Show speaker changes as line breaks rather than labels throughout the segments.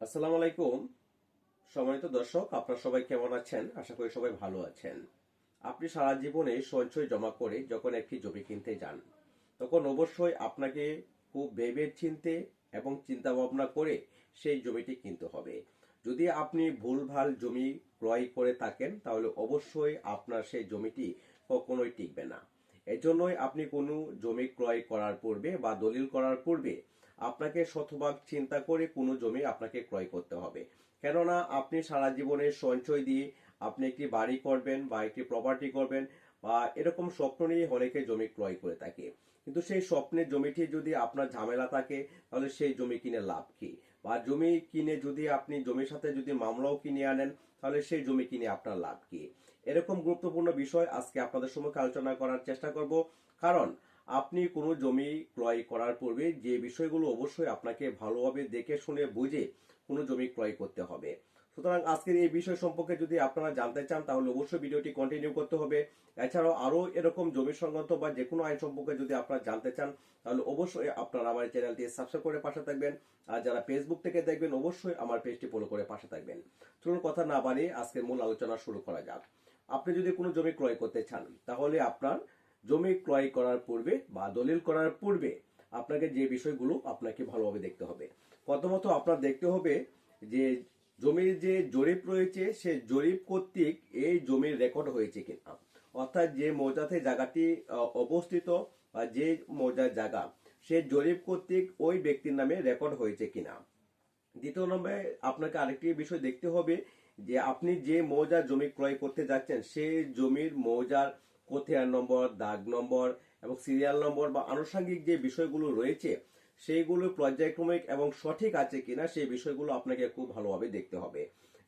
আসসালামু আলাইকুম। সম্মানিত দর্শক, আপনারা সবাই কেমন আছেন? আশা করি সবাই ভালো আছেন। আপনি সারা জীবনে সঞ্চয় জমা করে যখন একটি জমি কিনতে যান, তখন অবশ্যই আপনাকে খুব ভেবে চিনতে এবং চিন্তা ভাবনা করে সেই জমিটি কিনতে হবে। যদি আপনি ভুলভাল জমি ক্রয় করে থাকেন, তাহলে অবশ্যই আপনার সেই জমিটি কখনোই টিকবে না। এজন্যই আপনি কোনো জমি ক্রয় করার পূর্বে বা দলিল করার পূর্বে আপনাকে শতভাগ চিন্তা করে কোনো জমি আপনাকে ক্রয় করতে হবে। কেননা আপনি সারা জীবনে সঞ্চয় দিয়ে আপনি একটি বাড়ি করবেন বা একটি প্রপার্টি করবেন বা এরকম স্বপ্ন নিয়ে অনেকে জমি ক্রয় করে থাকে। কিন্তু সেই স্বপ্নের জমিটি যদি আপনার ঝামেলা থাকে, তাহলে সেই জমি কিনে লাভ কি? বা জমি কিনে যদি আপনি, জমির সাথে যদি মামলাও কিনে আনেন, তাহলে সেই জমি কিনে আপনার লাভ কি? এরকম গুরুত্বপূর্ণ বিষয় আজকে আপনাদের সম্মুখে আলোচনা করার চেষ্টা করব। কারণ আপনি কোনো জমি ক্রয় করার পূর্বে যে বিষয়গুলো অবশ্যই আপনাকে ভালোভাবে দেখে শুনে বুঝে কোনো জমি ক্রয় করতে হবে। সুতরাং আজকের এই বিষয় সম্পর্কে যদি আপনারা জানতে চান, তাহলে অবশ্যই ভিডিওটি কন্টিনিউ করতে হবে। এছাড়াও আরও এরকম জমি সংক্রান্ত বা যে কোনো আইন সম্পর্কে যদি আপনারা জানতে চান, তাহলে অবশ্যই আপনারা আমার চ্যানেলটি সাবস্ক্রাইব করে পাশে থাকবেন। আর যারা ফেসবুক থেকে দেখবেন, অবশ্যই আমার পেজটি ফলো করে পাশে থাকবেন। চলুন কথা না বাড়িয়ে আজকের মূল আলোচনা শুরু করা যাক। আপনি যদি কোনো জমি ক্রয় করতে চান, তাহলে আপনার জমি ক্রয় করার পূর্বে বা দলিল করার পূর্বে আপনাকে যে বিষয়গুলো আপনাকে ভালোভাবে দেখতে হবে। প্রথমত আপনার দেখতে হবে যে জমির যে জরিপ রয়েছে, সে জরিপ কর্তৃক এই জমির রেকর্ড হয়েছে কিনা। অর্থাৎ যে মৌজাতে জায়গাটি অবস্থিত বা যে মৌজার জায়গা, সে জরিপ কর্তৃক ওই ব্যক্তির নামে রেকর্ড হয়েছে কিনা। দ্বিতীয় নম্বরে আপনাকে আরেকটি বিষয় দেখতে হবে যে আপনি যে মৌজার জমি ক্রয় করতে যাচ্ছেন সেই জমির মৌজার কোথিয়ার নম্বর, দাগ নম্বর এবং সিরিয়াল নম্বর বা আনুষঙ্গিক যে বিষয়গুলো রয়েছে, সেইগুলো পর্যায়ক্রমিক এবং সঠিক আছে কিনা সেই বিষয়গুলো আপনাকে খুব ভালোভাবে দেখতে হবে।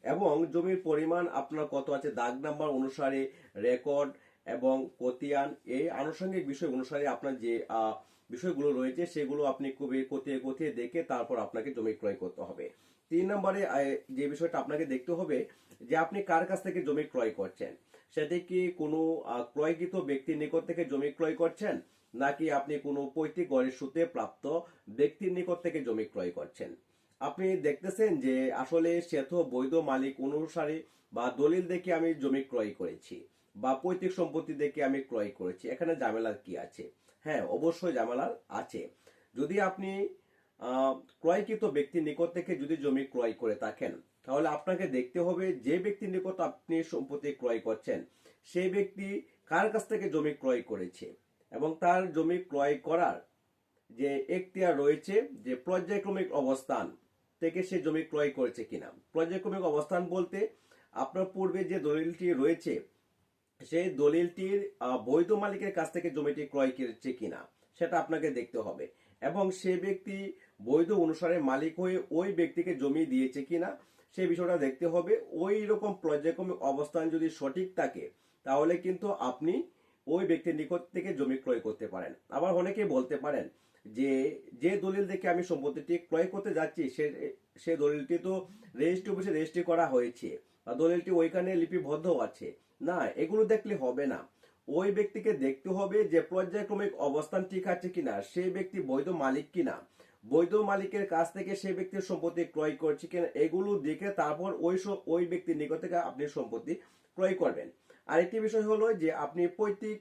এবং জমির পরিমাণ আপনার কত আছে, দাগ নাম্বার অনুসারে, রেকর্ড এবং কোতিয়ান এই আনুষঙ্গিক বিষয় অনুসারে আপনার যে বিষয়গুলো রয়েছে, সেগুলো আপনি খুবই কোতিয়ে কোতিয়ে দেখে তারপর আপনাকে জমি ক্রয় করতে হবে। তিন নম্বরে যে বিষয়টা আপনাকে দেখতে হবে যে আপনি কার কাছ থেকে জমি ক্রয় করছেন? সেটি কি কোনো ক্রয়কৃত ব্যক্তির নিকট থেকে জমি ক্রয় করছেন? নাকি আপনি কোনো পৈতৃক গড়ের সূত্রে প্রাপ্ত ব্যক্তির নিকট থেকে জমি ক্রয় করছেন? আপনি দেখতেছেন যে আসলে সে তো বৈধ মালিক অনুসারে বা দলিল দেখে আমি জমি ক্রয় করেছি বা পৈতৃক সম্পত্তি দেখে আমি ক্রয় করেছি। এখানে ঝামেলার কি আছে? হ্যাঁ অবশ্যই ঝামেলার আছে। যদি আপনি ক্রয়কৃত ব্যক্তির নিকট থেকে যদি জমি ক্রয় করে থাকেন, তাহলে আপনাকে দেখতে হবে যে ব্যক্তির নিকট আপনি সম্পত্তি ক্রয় করছেন সেই ব্যক্তি কার কাছ থেকে জমি ক্রয় করেছে এবং তার জমি ক্রয় করার যে এখতিয়ার রয়েছে যে পর্যায়ক্রমিক অবস্থান থেকে সে জমি ক্রয় করেছে কিনা। পর্যায়ক্রমিক অবস্থান বলতে আপনার পূর্বে যে দলিলটি রয়েছে, সেই দলিলটির বৈধ মালিকের কাছ থেকে জমিটি ক্রয় করেছে কিনা, সেটা আপনাকে দেখতে হবে। এবং সে ব্যক্তি বৈধ অনুসারে মালিক হয়ে ওই ব্যক্তিকে জমি দিয়েছে কিনা সেই বিষয়টা দেখতে হবে। ওই রকম পর্যায়ক্রমিক অবস্থান যদি সঠিক থাকে, তাহলে কিন্তু আপনি ওই ব্যক্তির নিকট থেকে জমি ক্রয় করতে পারেন। আবার অনেকেই বলতে পারেন যে যে দলিল দেখে আমি সম্পত্তিটি ক্রয় করতে যাচ্ছি, সে সে দলিলটি তো রেজিস্ট্রি অফিসে রেজিস্ট্রি করা হয়েছে বা দলিলটি ওইখানে লিপিবদ্ধ আছে। না, এগুলো দেখলে হবে না। ওই ব্যক্তিকে দেখতে হবে যে পর্যায়ক্রমিক অবস্থান ঠিক আছে কিনা সেই ব্যক্তি বৈধ মালিক কিনা। বৈধ মালিকের কাছ থেকে সেই ব্যক্তির সম্পত্তি ক্রয় করছে কিনা, এগুলো দেখে তারপর ওই ওই ব্যক্তির নিকট থেকে আপনি সম্পত্তি ক্রয় করবেন। আরেকটি বিষয় হলো যে আপনি পৈতৃক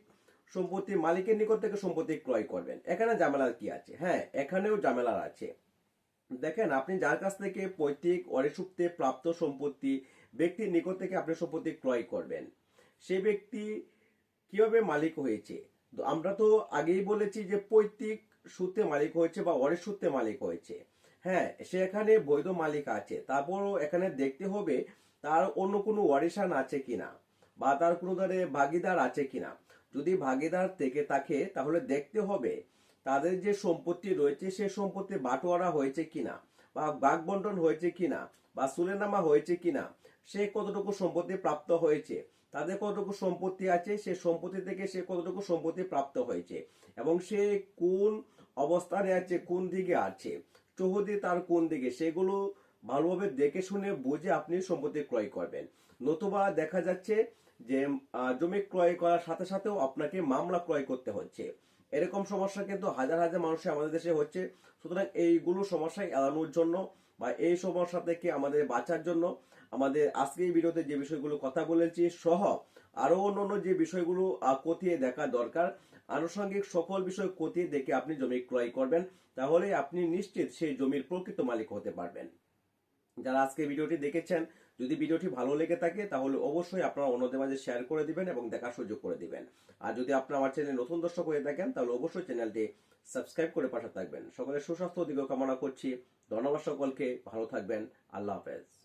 সম্পত্তি মালিকের নিকট থেকে সম্পত্তি ক্রয় করবেন। এখানে ঝামেলার কি আছে? হ্যাঁ এখানেও জামেলার আছে। দেখেন, আপনি যার কাছ থেকে পৈতৃক অরিসুপ্তে প্রাপ্ত সম্পত্তি, ব্যক্তির নিকট থেকে আপনি সম্পত্তি ক্রয় করবেন, সে ব্যক্তি কীভাবে মালিক হয়েছে? আমরা তো আগেই বলেছি যে পৈতৃক সূত্রে মালিক হয়েছে বা অরের সূত্রে মালিক হয়েছে। হ্যাঁ সে এখানে বৈধ মালিক আছে। তারপরও এখানে দেখতে হবে তার অন্য কোনো ওয়ারিশান আছে কিনা বা তার কোনো ধরে ভাগিদার আছে কিনা। যদি ভাগিদার থেকে থাকে, তাহলে দেখতে হবে তাদের যে সম্পত্তি রয়েছে, সে সম্পত্তি বাটোয়ারা হয়েছে কিনা বা বাঘ বন্টন হয়েছে কিনা বা সুলেনামা হয়েছে কিনা, সে কতটুকু সম্পত্তি প্রাপ্ত হয়েছে। তাদের কতটুকু সম্পত্তি আছে, সে সম্পত্তি থেকে সে কতটুকু সম্পত্তি প্রাপ্ত হয়েছে এবং সে কোন অবস্থানে আছে, কোন দিকে আছে, চৌহদি তার কোন দিকে, সেগুলো ভালোভাবে দেখে শুনে বুঝে আপনি সম্পত্তি ক্রয় করবেন। নতুবা দেখা যাচ্ছে যে জমি ক্রয় করার সাথে সাথেও আপনাকে মামলা ক্রয় করতে হচ্ছে। এরকম সমস্যা কিন্তু হাজার হাজার মানুষের আমাদের দেশে হচ্ছে। সুতরাং এইগুলো সমস্যা এড়ানোর জন্য বা এই সমস্যা থেকে আমাদের বাঁচার জন্য আমাদের আজকে এই ভিডিওতে যে বিষয়গুলো কথা বলেছি সহ আরও অন্য যে বিষয়গুলো কথিয়ে দেখা দরকার, আনুষঙ্গিক সকল বিষয় খতিয়ে দেখে আপনি জমি ক্রয় করবেন, তাহলে আপনি নিশ্চিত সেই জমির প্রকৃত মালিক হতে পারবেন। যারা আজকে ভিডিওটি দেখেছেন যদি ভিডিওটি ভালো লেগে থাকে, তাহলে অবশ্যই আপনারা অন্যদের মাঝে শেয়ার করে দিবেন এবং দেখার সুযোগ করে দিবেন। আর যদি আপনারা আমার চ্যানেল নতুন দর্শক হয়ে থাকেন, তাহলে অবশ্যই চ্যানেলটি সাবস্ক্রাইব করে পাশে থাকবেন। সকলের সুস্বাস্থ্য দিকেও কামনা করছি। ধন্যবাদ সকলকে। ভালো থাকবেন। আল্লাহ হাফেজ।